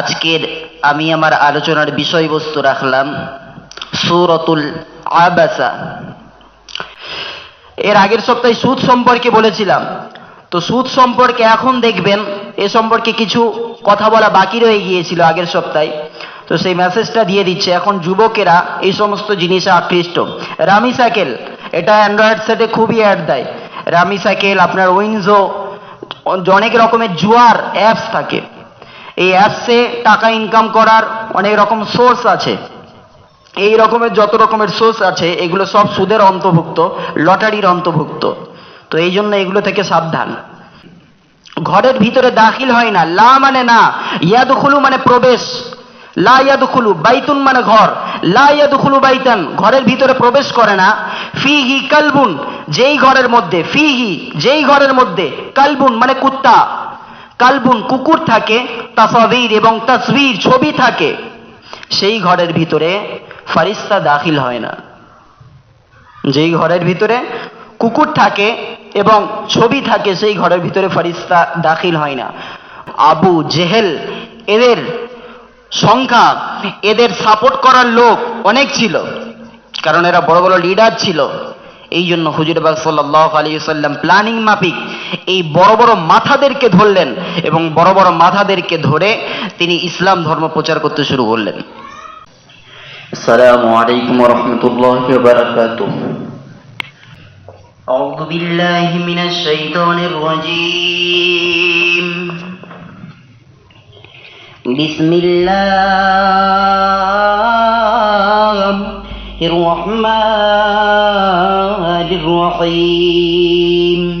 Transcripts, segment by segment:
আজকের আমি আমার আলোচনার বিষয়বস্তু রাখলাম সুরতুল আবাসা। এর আগের সপ্তাহে সুদ সম্পর্কে বলেছিলাম। তো সুদ সম্পর্কে এখন দেখবেন এ সম্পর্কে কিছু কথা বলা বাকি রয়ে গিয়েছিল আগের সপ্তাহে। তো সেই মেসেজটা দিয়ে দিচ্ছে, এখন যুবকেরা এই সমস্ত জিনিসে আকৃষ্ট। রামি সাইকেল, এটা অ্যান্ড্রয়েড সেটে খুবই অ্যাড দেয়। রামি সাইকেল, আপনার উইনজো অনেক রকমের জুয়ার অ্যাপস থাকে। এই অ্যাপসে টাকা ইনকাম করার অনেক রকম সোর্স আছে। এই রকমের যত রকমের সোর্স আছে, এগুলো সব সুদের অন্তর্ভুক্ত, লটারির অন্তর্ভুক্ত। তো এই জন্য এগুলো থেকে সাবধান। ঘরের ভিতরে দাখিল হয় না। লা মানে না, ইয়াদুখুলু মানে প্রবেশ। লা ইয়াদুখুলু, বাইতুন মানে ঘর। লা ইয়াদুখুলু বাইতান, ঘরের ভিতরে প্রবেশ করে না। ফিহি কালবুন, যেই ঘরের মধ্যে, ফিহি, যেই ঘরের মধ্যে, কালবুন মানে কুত্তা। কালবুন কুকুর থাকে, তাসাবির এবং তসবির ছবি থাকে। সেই ঘরের ভিতরে ফারিস্তা দাখিল হয় না। যেই ঘরের ভিতরে কুকুর থাকে এবং ছবি থাকে, সেই ঘরের ভিতরে ফারিস্তা দাখিল হয় না। আবু জেহেল এদের সংখ্যা, এদের সাপোর্ট করার লোক অনেক ছিল, কারণ এরা বড় বড় লিডার ছিল। এই জন্য হুজুরবাগ সাল্লাহ আলী সাল্লাম প্ল্যানিং মাফিক এই বড় বড় মাথাদেরকে ধরলেন এবং বড় বড় মাথাদেরকে ধরে তিনি ইসলাম ধর্ম প্রচার করতে শুরু করলেন السلام عليكم ورحمة الله وبركاته أعوذ بالله من الشيطان الرجيم بسم الله الرحمن الرحيم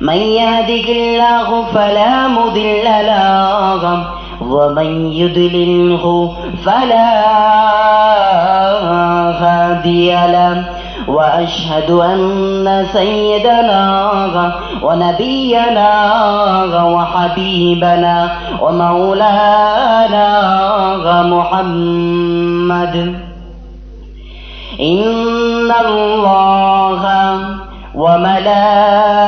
من يهده الله فلا مضل له ومن يضلله فلا هادي له. وأشهد أن سيدنا ونبينا وحبيبنا ومولانا محمد. إن الله وملائكته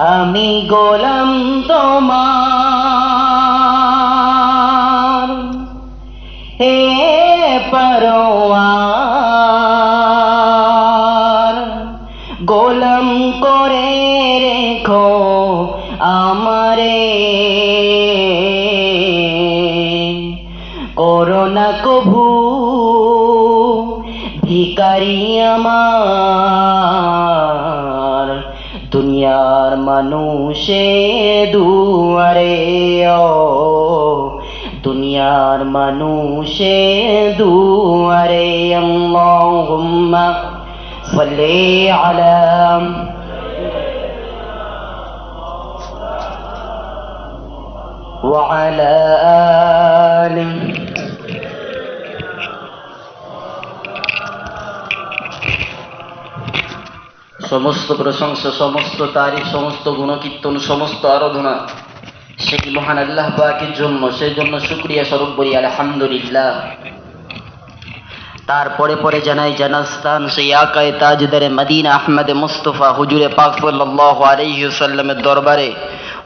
আমি গোলাম তোমার। হে পরোয়ার মানুষে দুয়ারে ও দুনিয়ার মানুষে দুয়ারে আল্লাহুম্মা সাল্লি আলা وعلى آله সমস্ত প্রশংসা, সমস্ত তারিফ, সমস্ত গুণকীর্তন, সমস্ত আরাধনা সেই মহান আল্লাহ পাকের জন্য, সেই জন্য শুক্রিয়া স্বরূপ বলি, আলহামদুলিল্লাহ। তারপরে পরে জানাই জানাস্তান, সেই আকায় তাজদারে মদিনা আহমদে মুস্তফা হুজুরে পাক সাল্লাল্লাহু আলাইহি সাল্লামের দরবারে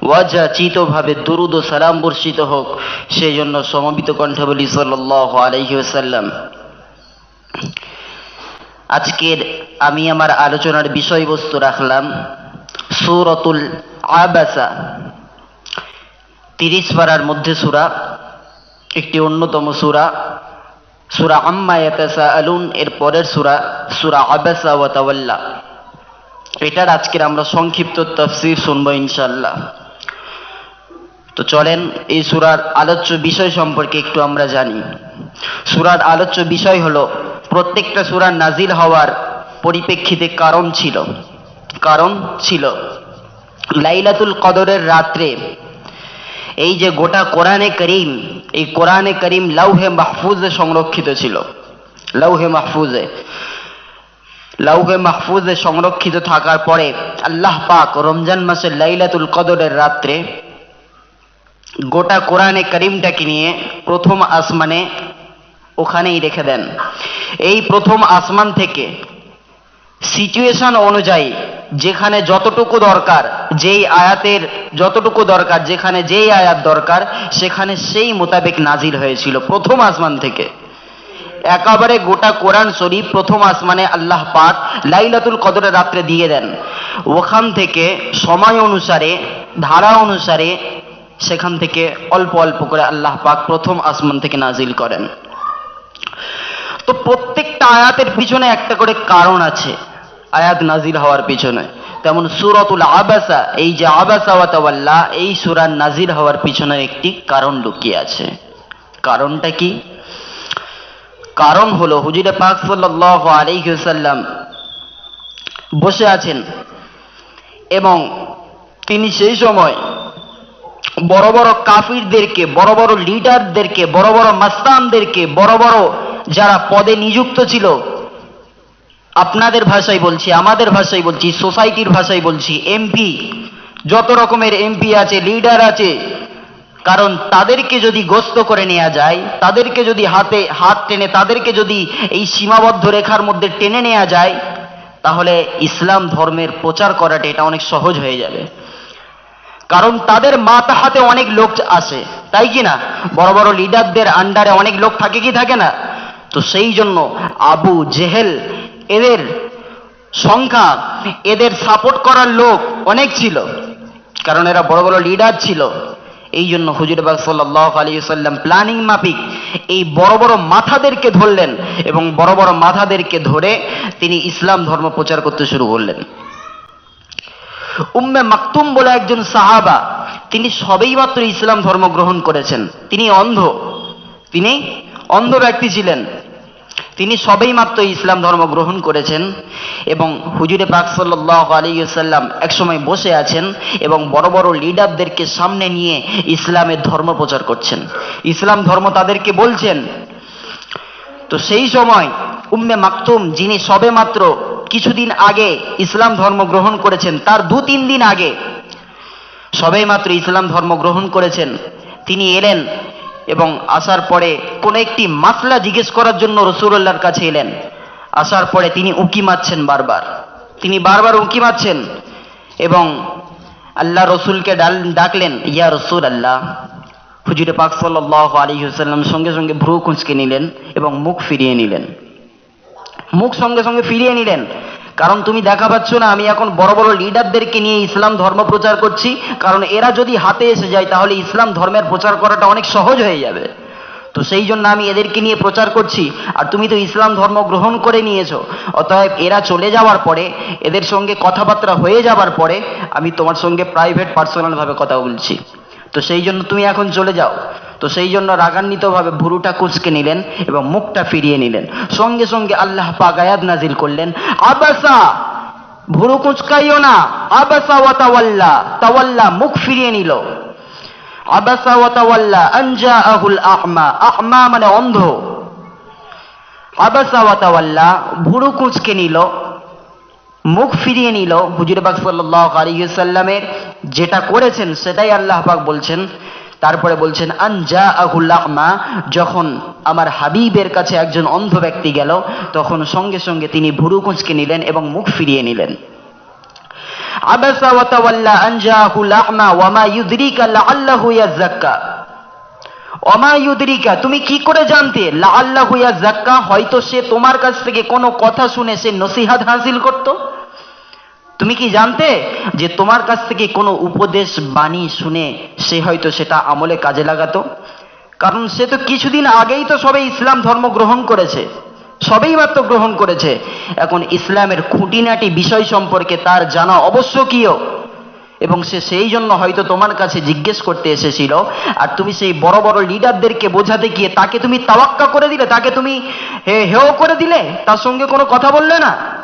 ওয়াজাচিতভাবে দুরুদ ও সালাম বর্ষিত হোক, সেই জন্য সমবিত কণ্ঠে বলি সাল্লাহ আলহিউসাল্লাম আজকের আমি আমার আলোচনার বিষয়বস্তু রাখলাম সুরতুল আবাসা, তিরিশ পারার মধ্যে সুরা, একটি অন্যতম সুরা সুরা আম্মা ইয়াতাসা আলুন এর পরের সুরা সুরা আবাসা ওয়া তাওয়াল্লা। এটার আজকের আমরা সংক্ষিপ্ত তফসির শুনব ইনশাল্লাহ তো চলেন এই সুরার আলোচ্য বিষয় সম্পর্কে একটু আমরা জানি। সুরার আলোচ্য বিষয় হলো, প্রত্যেকটা সুরার নাজিল হওয়ার পরিপ্রেক্ষিতে কারণ ছিল। কারণ ছিল লাইলাতুল কদরের রাত্রে। এই যে গোটা কোরআনে করিম, এই কোরআনে করিম লৌহে মাহফুজে সংরক্ষিত ছিল। লৌহে মাহফুজে। লৌহে মাহফুজে সংরক্ষিত থাকার পরে আল্লাহ পাক রমজান মাসের লাইলাতুল কদরের রাত্রে গোটা কোরআনে করিমটাকে নিয়ে প্রথম আসমানে ওখানেই রেখে দেন। এই প্রথম আসমান থেকে সিচুয়েশন অনুযায়ী যেখানে যতটুকু দরকার, যেই আয়াতের যতটুকু দরকার, যেখানে যেই আয়াত দরকার, সেখানে সেই মোতাবেক নাজিল হয়েছিল প্রথম আসমান থেকে। একেবারে গোটা কোরআন শরীফ প্রথম আসমানে আল্লাহ পাক লাইলাতুল কদরের রাত্রে দিয়ে দেন। ওখান থেকে সময় অনুসারে, ধারা অনুসারে সেখান থেকে অল্প অল্প করে আল্লাহ পাক প্রথম আসমান থেকে নাজিল করেন। তো প্রত্যেকটা আয়াতের পিছনে একটা করে কারণ আছে, আয়াত নাজিল হওয়ার পিছনে। তেমন সুরতুল আবাসা, এই যে আবাসা ওয়াতাওয়াল্লা এই সুরার নাজিল হওয়ার পিছনে একটি কারণ লুকিয়ে আছে। কারণটা কি? কারণ হলো, হুজুরে পাক সাল্লাল্লাহু আলাইহি ওয়াসাল্লাম বসে আছেন এবং তিনি সেই সময় বড় বড় কাফিরদেরকে, বড় বড় লিডারদেরকে, বড় বড় মাস্তানদেরকে, বড় বড় যারা পদে নিযুক্ত ছিল, আপনাদের ভাষায় বলছি, আমাদের ভাষায় বলছি, সোসাইটির ভাষায় বলছি, এমপি, যত রকমের এমপি আছে, লিডার আছে, কারণ তাদেরকে যদি গোস্ত করে নেওয়া যায়, তাদেরকে যদি হাতে, হাত টেনে, তাদেরকে যদি এই সীমাবদ্ধ রেখার মধ্যে টেনে নেওয়া যায়, তাহলে ইসলাম ধর্মের প্রচার করাটা এটা অনেক সহজ হয়ে যাবে। কারণ তাদের মাথা হাতে অনেক লোক আসে। তাই কি না? বড় বড় লিডারদের আন্ডারে অনেক লোক থাকে কি থাকে না? তো সেই জন্য আবু জেহেল, এদের সংখ্যা, এদের সাপোর্ট করার লোক অনেক ছিল। কারণ এরা বড় বড় লিডার ছিল। এই জন্য হুজুরবাগ সাল্লাহ আলী সাল্লাম প্ল্যানিং মাফিক এই বড় বড় মাথাদেরকে ধরলেন এবং বড় বড় মাথাদেরকে ধরে তিনি ইসলাম ধর্ম প্রচার করতে শুরু করলেন। উম্মে মাকতুম বলে একজন সাহাবা, তিনি সবেই মাত্র ইসলাম ধর্ম গ্রহণ করেছেন। তিনি অন্ধ। তিনি অন্ধ ব্যক্তি ছিলেন। তিনি সবেই মাত্র ইসলাম ধর্ম গ্রহণ করেছেন এবং হুজুরে পাক সাল্লাহ আলিয়াল্লাম একসময় বসে আছেন এবং বড় বড় লিডারদেরকে সামনে নিয়ে ইসলামের ধর্ম প্রচার করছেন। ইসলাম ধর্ম তাদেরকে বলছেন, তো সেই সময় উম্মে মাকতুম, যিনি সবে মাত্র কিছুদিন আগে ইসলাম ধর্ম গ্রহণ করেছেন, তার দু তিন দিন আগে। সবাই মাত্র ইসলাম ধর্ম গ্রহণ করেছেন, তিনি এলেন এবং আসার পরে কোনো একটি মাসলা জিজ্ঞেস করার জন্য রসুল্লাহর কাছে এলেন। আসার পরে তিনি উঁকি মারছেন বারবার। তিনি বারবার উঁকি মারছেন এবং আল্লাহ রসুলকে ডাকলেন, ইয়া রসুল আল্লাহ হুজুরে পাক সাল্লাহ আলী হুসাল্লাম সঙ্গে সঙ্গে ভ্রু কুঁচকে নিলেন এবং মুখ ফিরিয়ে নিলেন। মুখ সঙ্গে সঙ্গে ফিরিয়ে নিলেন। কারণ তুমি দেখা পাচ্ছ না, আমি এখন বড় বড় লিডারদেরকে নিয়ে ইসলাম ধর্ম প্রচার করছি। কারণ এরা যদি হাতে এসে যায়, তাহলে ইসলাম ধর্মের প্রচার করাটা অনেক সহজ হয়ে যাবে। তো সেই জন্য আমি এদেরকে নিয়ে প্রচার করছি। আর তুমি তো ইসলাম ধর্ম গ্রহণ করে নিয়েছো। অতএব এরা চলে যাওয়ার পরে, এদের সঙ্গে কথাবার্তা হয়ে যাওয়ার পরে, আমি তোমার সঙ্গে প্রাইভেট পার্সোনালভাবে কথা বলছি। তো সেই জন্য তুমি এখন চলে যাও। তো সেই জন্য রাগান্বিতভাবে ভুরুটা কুচকে নিলেন এবং মুখটা ফিরিয়ে নিলেন। সঙ্গে সঙ্গে আল্লাহ পাক আয়াত নাজিল করলেন, আবাসা, ভুরু কুচকাইও না, আবাসা ওয়া তাওয়াল্লা। তাওয়াল্লা মুখ ফিরিয়ে নিল। আবাসা ওয়া তাওয়াল্লা আনজা আহুল আহমা আহমা মানে অন্ধ। আবাসা ওয়া তাওয়াল্লা। ভুরু কুচকে নিল, মুখ ফিরিয়ে নিল। হুজুর পাক সাল্লাহ আলিয়াল্লামের যেটা করেছেন, সেটাই আল্লাহ পাক বলছেন তারপরে বলছেন আনজা আহুল্লাহমা যখন আমার হাবিবের কাছে একজন অন্ধ ব্যক্তি গেল, তখন সঙ্গে সঙ্গে তিনি ভুরু কুঁচকে নিলেন এবং মুখ ফিরিয়ে নিলেন। আবাসা ওয়া তাওয়াল্লা আন জাআহুল আ'মা ওয়া মা ইউদরিকা লাআল্লাহু ইয়াযাক্কা। ওমা তুমি কি করে জানতে? লাআল্লাহু ইয়াযাক্কা, হয়তো সে তোমার কাছ থেকে কোনো কথা শুনে সে নসিহত হাসিল করত। তুমি কি জানতে যে তোমার কাছ থেকে কোনো উপদেশ বাণী শুনে সে হয়তো সেটা আমলে কাজে লাগাতো? কারণ সে তো কিছুদিন আগেই তো সবে ইসলাম ধর্ম গ্রহণ করেছে। সবেই মাত্র গ্রহণ করেছে। এখন ইসলামের খুঁটিনাটি বিষয় সম্পর্কে তার জানা অবশ্য অবশ্যকীয় এবং সে সেই জন্য হয়তো তোমার কাছে জিজ্ঞেস করতে এসেছিল, আর তুমি সেই বড় বড় লিডারদেরকে বোঝাতে গিয়ে তাকে তুমি তাওয়াক্কা করে দিলে? তাকে তুমি হেও করে দিলে? তার সঙ্গে কোনো কথা বললে না?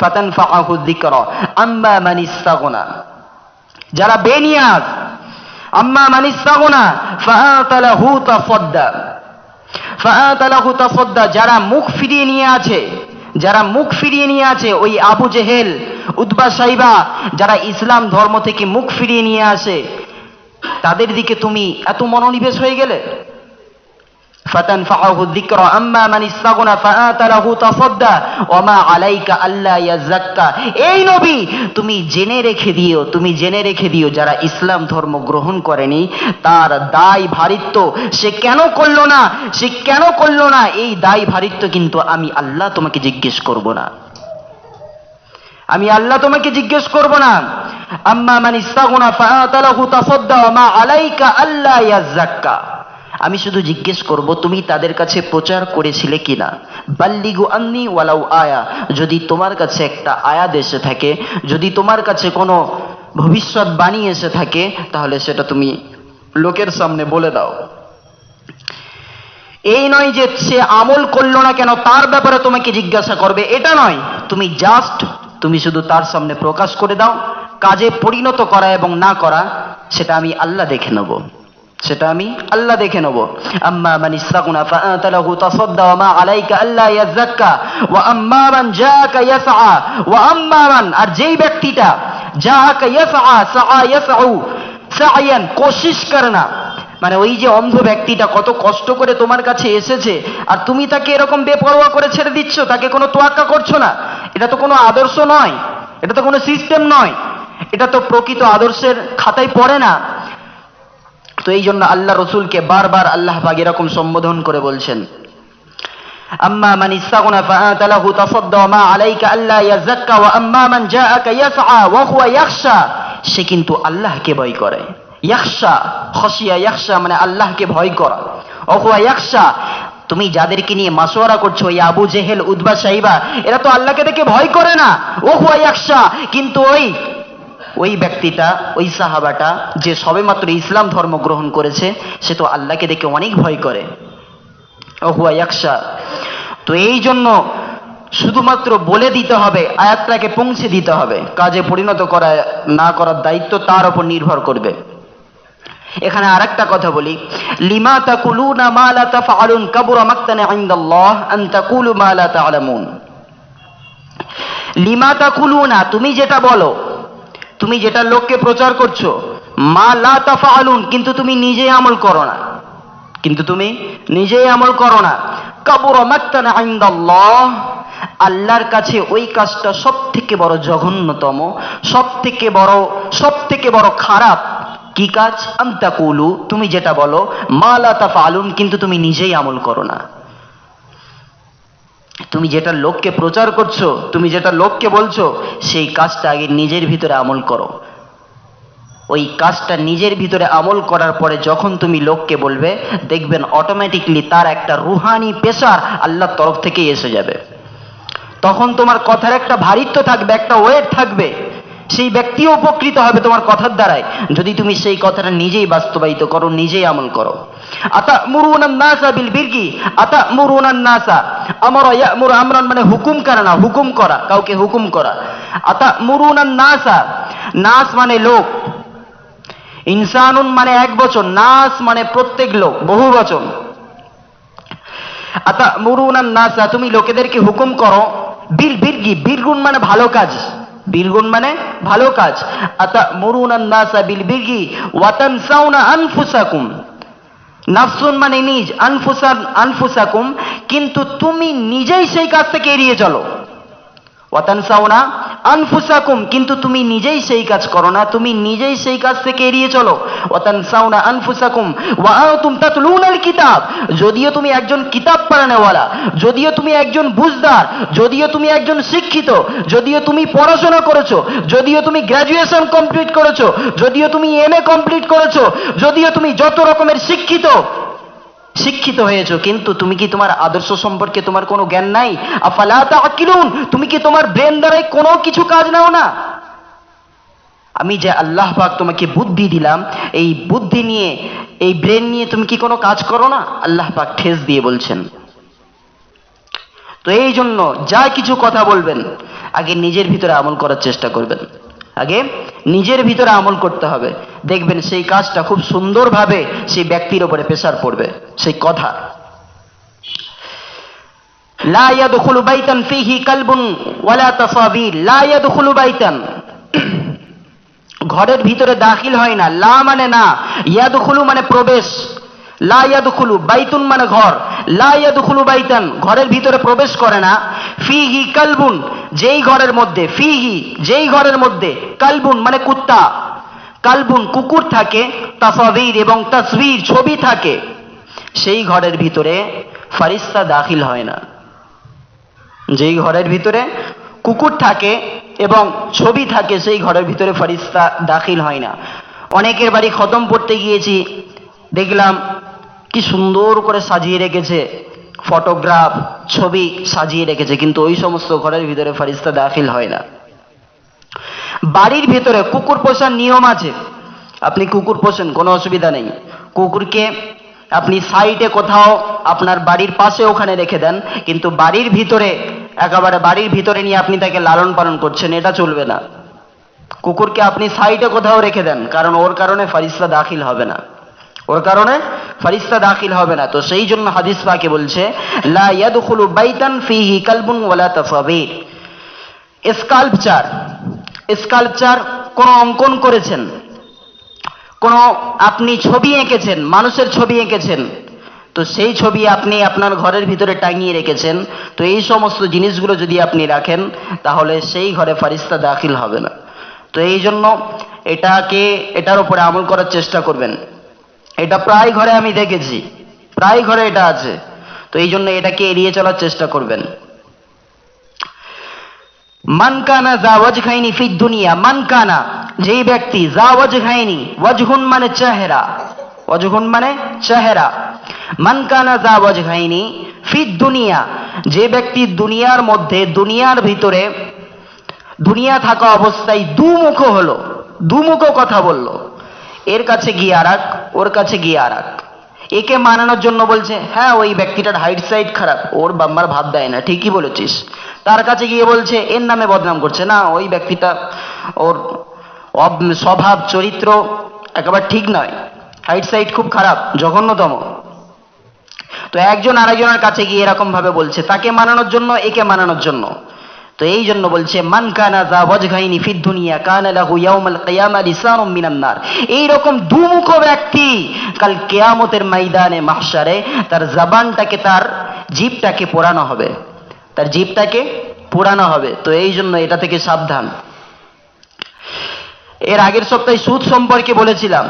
ফাতানফাআহু আম্মা মান ইস্তাগনা যারা বেনিয়াজ, আম্মা মান ইস্তাগনা ফাআতালাহু তাসাদ্দা ফাআতালাহু তাসাদ্দা যারা মুখ ফিরিয়ে নিয়ে আছে, যারা মুখ ফিরিয়ে নিয়ে আছে, ওই আবু জেহেল উদ্বা সাইবা, যারা ইসলাম ধর্ম থেকে মুখ ফিরিয়ে নিয়ে আসে, তাদের দিকে তুমি এত মনোনিবেশ হয়ে গেলে? فتنفعه الذكر أما من استغنى فآت له تصدى وما عليك ألا يزكى এই নবী তুমি জেনে রেখে দিও তুমি জেনে রেখে দিও যারা ইসলাম ধর্ম গ্রহণ করেনি তার দায় ভারিত্ব সে কেন করলো না সে কেন করলো না এই দায় ভারিত্ব কিন্তু আমি আল্লাহ তোমাকে জিজ্ঞেস করব না আমি আল্লাহ তোমাকে জিজ্ঞেস করব না আম্মা মান ইস্তাগনা ফাআতালাহু তাসাদ্দা ওয়া মা আলাইকা আল্লা ইয়াযাক্কা আমি শুধু জিজ্ঞেস করব, তুমি তাদের কাছে প্রচার করেছিলে কিনা? বাল্লিগু আন্নি ওয়ালাউ আয়া, যদি তোমার কাছে একটা আয়াত এসে থাকে, যদি তোমার কাছে কোনো ভবিষ্যৎ বাণী এসে থাকে, তাহলে সেটা তুমি লোকের সামনে বলে দাও। এই নয় যে সে আমল করল না কেন, তার ব্যাপারে তোমাকে জিজ্ঞাসা করবে, এটা নয়। তুমি জাস্ট তুমি শুধু তার সামনে প্রকাশ করে দাও, কাজে পরিণত করা এবং না করা, সেটা আমি আল্লাহ দেখে নেব। সেটা আমি আল্লাহ দেখে নেব। আম্মা মান ইসরাকুনা ফাআতালাহু তাসাদ্দা ওয়া মা আলাইকা আল্লা ইয়াযাক্কা। ওয়া আম্মা মান জাআকা ইয়াসআ। ওয়া আম্মা মান, আর যেই ব্যক্তিটা জাআকা ইয়াসআ, সাআ ইয়াসউ সাআয়ান, কোশিশ করনা মানে ওই যে অন্ধ ব্যক্তিটা কত কষ্ট করে তোমার কাছে এসেছে, আর তুমি তাকে এরকম বেপরোয়া করে ছেড়ে দিচ্ছ, তাকে কোনো তোয়াক্কা করছ না। এটা তো কোনো আদর্শ নয়, এটা তো কোনো সিস্টেম নয়। এটা তো প্রকৃত আদর্শের খাতায় পড়ে না। তো এই জন্য আল্লাহ রসুলকে বারবার আল্লাহ পাক এরকম সম্বোধন করে বলছেন। ইস্তাগনা ফাআতালাহু তাসাদ্দা ওয়া মা আলাইকা আল্লা ইয়াযাক্কা ওয়া আম্মা মান জাআকা ইয়াসআ ওয়া হুয়া ইয়াখশা। সে কিন্তু আল্লাহকে ভয় করে। ইয়াখশা, খশিয়া ইয়াখশা মানে আল্লাহকে ভয় করা। ওয়া হুয়া তুমি যাদেরকে নিয়ে মাসোয়ারা করছ ওই আবু জেহেল উদ্বা সাইবা এরা তো আল্লাহকে দেখে ভয় করে না। ও হুয়া ইয়াখশা, কিন্তু ওই ওই ব্যক্তিটা, ওই সাহাবাটা যে সবেমাত্র ইসলাম ধর্ম গ্রহণ করেছে, সে তো আল্লাহকে দেখে অনেক ভয় করে। হুয়া ইয়াকশা তো এই জন্য শুধুমাত্র বলে দিতে হবে, আয়াতটাকে পৌঁছে দিতে হবে। কাজে পরিণত করা, না করার দায়িত্ব তার উপর নির্ভর করবে। এখানে আরেকটা কথা বলি। লিমা তাকুলুনা মা লা তাফআলুন কাবুরা মাকতানা ইনদাল্লাহ আন তাকুলু মা লা তা'লামুন লিমা তাকুলুনা, তুমি যেটা বলো তুমি যেটা লোককে প্রচার করছ, মা লা তাফআলুন, কিন্তু তুমি নিজেই আমল করো না। কিন্তু তুমি নিজেই আমল করো না। কাবুরা আল্লাহর কাছে ওই কাজটা সব থেকে বড় জঘন্যতম সব থেকে বড় সব থেকে বড় খারাপ। কি কাজ? আন্তাকুলু তুমি যেটা বলো, মা লা তাফআলুন, কিন্তু তুমি নিজেই আমল করো না। তুমি যেটা লোককে প্রচার করছ, তুমি যেটা লোককে বলছো, সেই কাজটা আগে নিজের ভিতরে আমল করো। ওই কাজটা নিজের ভিতরে আমল করার পরে যখন তুমি লোককে বলবে, দেখবেন অটোমেটিকলি তার একটা রুহানি পেশার আল্লাহর তরফ থেকেই এসে যাবে। তখন তোমার কথার একটা ভারিত্ব থাকবে, একটা ওয়েট থাকবে। সেই ব্যক্তিও উপকৃত হবে তোমার কথার দ্বারাই যদি তুমি সেই কথাটা নিজেই বাস্তবায়িত করো, নিজেই আমল করো। আতা মুরুনান নাসা বিল বিরগি আতা মুরুনান নাসা। আমর ইয়ামুর আমরান মানে হুকুম করা না, হুকুম করা, কাউকে হুকুম করা। আতা মুরুনান নাসা, নাস মানে লোক। ইনসানুন মানে এক বচন, নাস মানে প্রত্যেক লোক, বহু বচন। আতা মুরুনান নাসা, তুমি লোকেদেরকে হুকুম করো, বিল বিরগি বীরগুণ মানে ভালো কাজ। বীরগুণ মানে ভালো কাজ। আতা মুরুনান নাসা বিল বিগি ওয়াতান সাউনা আনফুসাকুম। নাফসুন মানে নিজ, আনফুসান, আনফুসাকুম। কিন্তু তুমি নিজেই সেই কাজ থেকে এড়িয়ে চলো। ওয়াতানসাউনা আনফুসাকুম, কিন্তু তুমি নিজেই সেই কাজ করো না, তুমি নিজেই সেই কাজ থেকে এড়িয়ে চলো। ওয়াতানসাউনা আনফুসাকুম, ওয়া আনতুম তাতলুনাল কিতাব, যদিও তুমি একজন কিতাব পড়ানেওয়ালা যদিও তুমি একজন বুঝদার, যদিও তুমি একজন শিক্ষিত, যদিও তুমি পড়াশোনা করেছ, যদিও তুমি গ্র্যাজুয়েশন কমপ্লিট করেছ, যদিও তুমি এমএ কমপ্লিট করেছ, যদিও তুমি যত রকমের শিক্ষিত শিক্ষিত হয়েছো, কিন্তু তুমি কি তোমার আদর্শ সম্পর্কে তোমার কোনো জ্ঞান নাই? তুমি কি তোমার ব্রেন দ্বারাই কোনো কিছু কাজ নাও না? আমি যে আল্লাহ পাক তোমাকে বুদ্ধি দিলাম, এই বুদ্ধি নিয়ে, এই ব্রেন নিয়ে তুমি কি কোনো কাজ করো না? আল্লাহ পাক ঠেস দিয়ে বলছেন। তো এই জন্য যা কিছু কথা বলবেন, আগে নিজের ভিতরে আমল করার চেষ্টা করবেন। আগে নিজের ভিতরে আমল করতে হবে। দেখবেন সেই কাজটা খুব সুন্দরভাবে সেই ব্যক্তির উপরে প্রেসার পড়বে, সেই কথা। ঘরের ভিতরে দাখিল হয় না। লা মানে না। ইয়াদখুলু মানে প্রবেশ। লা ইয়াদখুলু বাইতুন মানে ঘর। লা ইয়াদখুলু বাইতান, ঘরের ভিতরে প্রবেশ করে না। ফিহি কালবুন, যেই ঘরের মধ্যে, ফিহি, যেই ঘরের মধ্যে, কালবুন মানে কুত্তা। কালবুন কুকুর থাকে তাসাবির এবং তসবির ছবি থাকে। সেই ঘরের ভিতরে ফারিস্তা দাখিল হয় না। যেই ঘরের ভিতরে কুকুর থাকে এবং ছবি থাকে, সেই ঘরের ভিতরে ফারিস্তা দাখিল হয় না। অনেকের বাড়ি খতম পড়তে গিয়েছি, দেখলাম কি সুন্দর করে সাজিয়ে রেখেছে ফটোগ্রাফ ছবি সাজিয়ে রেখেছে, কিন্তু ওই সমস্ত ঘরের ভিতরে ফারিস্তা দাখিল হয় না। বাড়ির ভিতরে কুকুর পোষার নিয়ম আছে। আপনি কুকুর পোষেন, কোনো অসুবিধা নেই। কুকুরকে আপনি সাইডে কোথাও আপনার বাড়ির পাশে ওখানে রেখে দেন, কিন্তু বাড়ির ভিতরে, একেবারে বাড়ির ভিতরে নিয়ে আপনি তাকে লালন পালন করছেন, এটা চলবে না। কুকুরকে আপনি সাইডে কোথাও রেখে দেন, কারণ ওর কারণে ফারিস্তা দাখিল হবে না। ওর কারণে ফারিস্তা দাখিল হবে না। তো সেই জন্য হাদিস পাকে বলছে, লা বাইতান ফিহি কালবুন ওয়ালা তাসাবির স্কাল্পচার স্কাল্পচার কোন অঙ্কন করেছেন? কোন আপনি ছবি এঁকেছেন, মানুষের ছবি এঁকেছেন? তো সেই ছবি আপনি আপনার ঘরের ভিতরে টাঙিয়ে রেখেছেন। তো এই সমস্ত জিনিসগুলো যদি আপনি রাখেন, তাহলে সেই ঘরে ফারিস্তা দাখিল হবে না। তো এই জন্য এটাকে, এটার উপরে আমল করার চেষ্টা করবেন। এটা প্রায় ঘরে আমি দেখেছি। প্রায় ঘরে এটা আছে। তো এই জন্য এটাকে এড়িয়ে চলার চেষ্টা করবেন। মানকানা যা ওয়াজখাইনি ফি দুনিয়া। মানকানা যেই ব্যক্তি যা ওয়াজখাইনি ওয়াজহুন মানে চেহারা। ওয়াজহুন মানে চেহারা। মানকানা যা ওয়াজখাইনি ফি দুনিয়া, যে ব্যক্তি দুনিয়ার মধ্যে, দুনিয়ার ভিতরে, দুনিয়া থাকা অবস্থায় দুমুখ হলো, দুমুখ কথা বলল। এর কাছে গিয়ে আর ওর কাছে গিয়ে আর একে মানানোর জন্য বলছে হ্যাঁ ওই ব্যক্তিটার হাইট সাইড খারাপ, ওর বাম্বার ভাব দেয় না, ঠিকই বলেছিস। তার কাছে গিয়ে বলছে, এর নামে বদনাম করছে। না, ওই ব্যক্তিটা ওর স্বভাব, চরিত্র একেবারে ঠিক নয়। হাইট সাইড খুব খারাপ, জঘন্যতম। তো একজন আরেকজনের কাছে গিয়ে এরকম ভাবে বলছে, তাকে মানানোর জন্য, একে মানানোর জন্য। তো এই জন্য বলছে, মান কানা যা ওয়াজগাইনি ফিদ দুনিয়া, কানা লাহু ইয়াউমাল কিয়ামা লিসানুম মিনান নার। এই রকম দুমুখ ব্যক্তি কাল কিয়ামতের ময়দানে, মাহশারে, তার জবানটাকে, তার জিভটাকে পোড়ানো হবে। তার জিভটাকে পোড়ানো হবে। তো এই জন্য এটা থেকে সাবধান। এর আগের সপ্তাহে সুদ সম্পর্কে বলেছিলাম।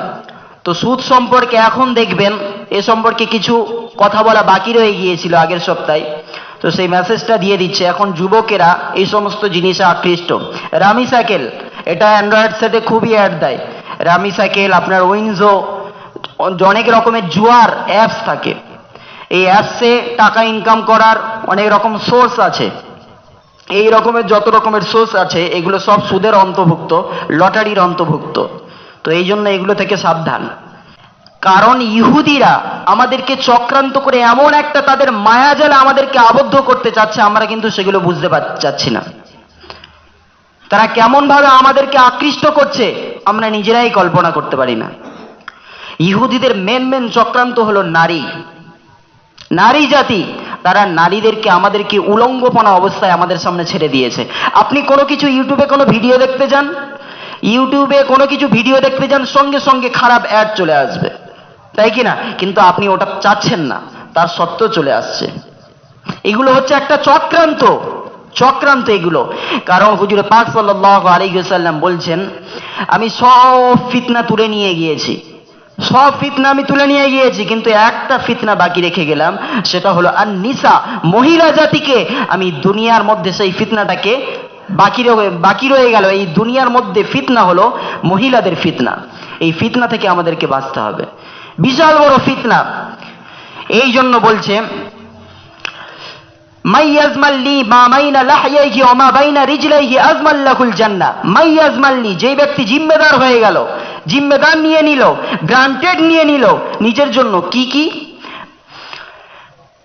তো সুদ সম্পর্কে এখন দেখবেন, এ সম্পর্কে কিছু কথা বলা বাকি রয়ে গিয়েছিল আগের সপ্তাহে। তো সেই মেসেজটা দিয়ে দিচ্ছে, এখন যুবকেরা এই সমস্ত জিনিসে আকৃষ্ট। রামি সাইকেল, এটা অ্যান্ড্রয়েড সেটে খুবই অ্যাড দেয়। রামি সাইকেল, আপনার উইনজো অনেক রকমের জুয়ার অ্যাপস থাকে। এই অ্যাপসে টাকা ইনকাম করার অনেক রকম সোর্স আছে। এই রকমের যত রকমের সোর্স আছে, এগুলো সব সুদের অন্তর্ভুক্ত লটারির অন্তর্ভুক্ত। তো এই জন্য এগুলো থেকে সাবধান। কারণ ইহুদিরা আমাদেরকে চক্রান্ত করে এমন একটা তাদের মায়াজালে আমাদেরকে আবদ্ধ করতে চাচ্ছে, আমরা কিন্তু সেগুলো বুঝতে চাচ্ছি না। তারা কেমনভাবে আমাদেরকে আকৃষ্ট করছে, আমরা নিজেরাই কল্পনা করতে পারি না। ইহুদিদের মেন মেন চক্রান্ত হলো নারী। নারী জাতি, তারা নারীদেরকে আমাদেরকে উলঙ্গপনা অবস্থায় আমাদের সামনে ছেড়ে দিয়েছে। আপনি কোনো কিছু ইউটিউবে কোনো ভিডিও দেখতে যান? ইউটিউবে কোনো কিছু ভিডিও দেখতে যান, সঙ্গে সঙ্গে খারাপ অ্যাড চলে আসবে। তাই কি না? কিন্তু আপনি ওটা চাচ্ছেন না। তার সত্ত্বেও চলে আসছে। এগুলো হচ্ছে একটা চক্রান্ত। চক্রান্ত এগুলো। কারণ হুজুর পাক সাল্লাল্লাহু আলাইহি ওয়াসাল্লাম বলছেন, আমি সব ফিতনা তুলে নিয়ে গিয়েছি। সব ফিতনা আমি তুলে নিয়ে গিয়েছি, কিন্তু একটা ফিতনা বাকি রেখে গেলাম। সেটা হলো আর নিসা মহিলা জাতিকে আমি দুনিয়ার মধ্যে সেই ফিতনাটাকে বাকি রয়ে বাকি রয়ে গেল। এই দুনিয়ার মধ্যে ফিতনা হলো মহিলাদের ফিতনা। এই ফিতনা থেকে আমাদেরকে বাঁচতে হবে। বিশাল বড় ফিতনা। এই জন্য বলছে যে ব্যক্তি জিম্মেদার হয়ে গেল, জিম্মেদার নিয়ে নিল, গ্রান্টেড নিয়ে নিল, নিজের জন্য কি কি?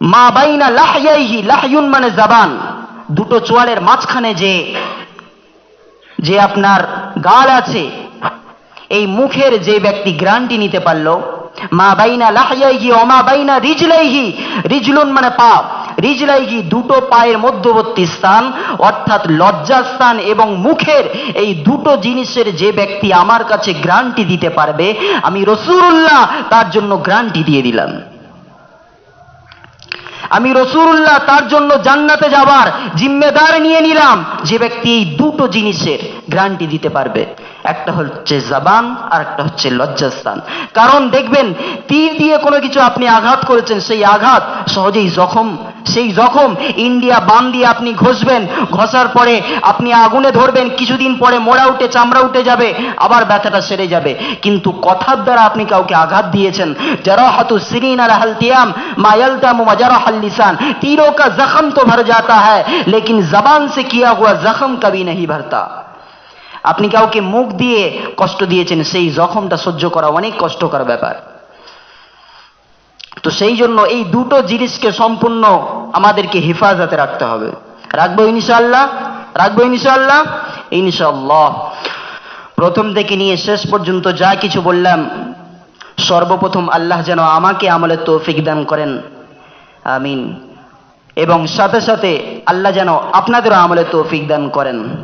মা বাইনা লাহইয়াইহি লাহয়ুন মানে জাবান। দুটো চোয়ালের মাঝখানে যে যে আপনার গাল আছে, এই মুখের যে ব্যক্তি গ্রান্টি নিতে পারল মা বাইনা লাহইয়াইহি ও মা বাইনা রিজলাইহি। রিজলুন মানে পা। রিজলাইহি দুটো পায়ের মধ্যবর্তী স্থান, অর্থাৎ লজ্জাস্থান এবং মুখের এই দুটো জিনিসের যে ব্যক্তি আমার কাছে গ্রান্টি দিতে পারবে, আমি রসুল্লাহ তার জন্য গ্রান্টি দিয়ে দিলাম। আমি রসুল্লাহ তার জন্য জান্নাতে যাবার জিম্মেদার নিয়ে নিলাম। যে ব্যক্তি এই দুটো জিনিসের গ্রান্টি দিতে পারবে। একটা হচ্ছে জবান আর একটা হচ্ছে লজ্জাস্থান। কারণ দেখবেন তীর দিয়ে কোনো কিছু আপনি আঘাত করেছেন, সেই আঘাত সহজেই জখম, সেই জখম ইন্ডিয়া বান দিয়ে আপনি ঘষবেন, ঘষার পরে আপনি আগুনে ধরবেন, কিছুদিন পরে মোড়া উঠে, চামড়া উঠে যাবে, আবার ব্যথাটা সেরে যাবে। কিন্তু কথার দ্বারা আপনি কাউকে আঘাত দিয়েছেন যারা হাতু সিরিন আর হালতিয়াম মায়ালতাম মাজারা হাল্লিসান তীরো কা জখম তো ভর যাতা হ্যাঁ লেকিন জবান সে কিয়া হুয়া জখম কবি নহীं ভরতা। আপনি কাউকে মুখ দিয়ে কষ্ট দিয়েছেন, সেই জখমটা সহ্য করা অনেক কষ্টকর ব্যাপার। তো সেই জন্য এই দুটো জিনিসকে সম্পূর্ণ আমাদেরকে হেফাজতে রাখতে হবে। রাখব ইনশাল্লাহ রাখব ইনশাল্লাহ ইনশাল্লাহ প্রথম থেকে নিয়ে শেষ পর্যন্ত যা কিছু বললাম, সর্বপ্রথম আল্লাহ যেন আমাকে আমলের তৌফিক দান করেন। আমিন। এবং সাথে সাথে আল্লাহ যেন আপনাদেরও আমলে তৌফিক দান করেন।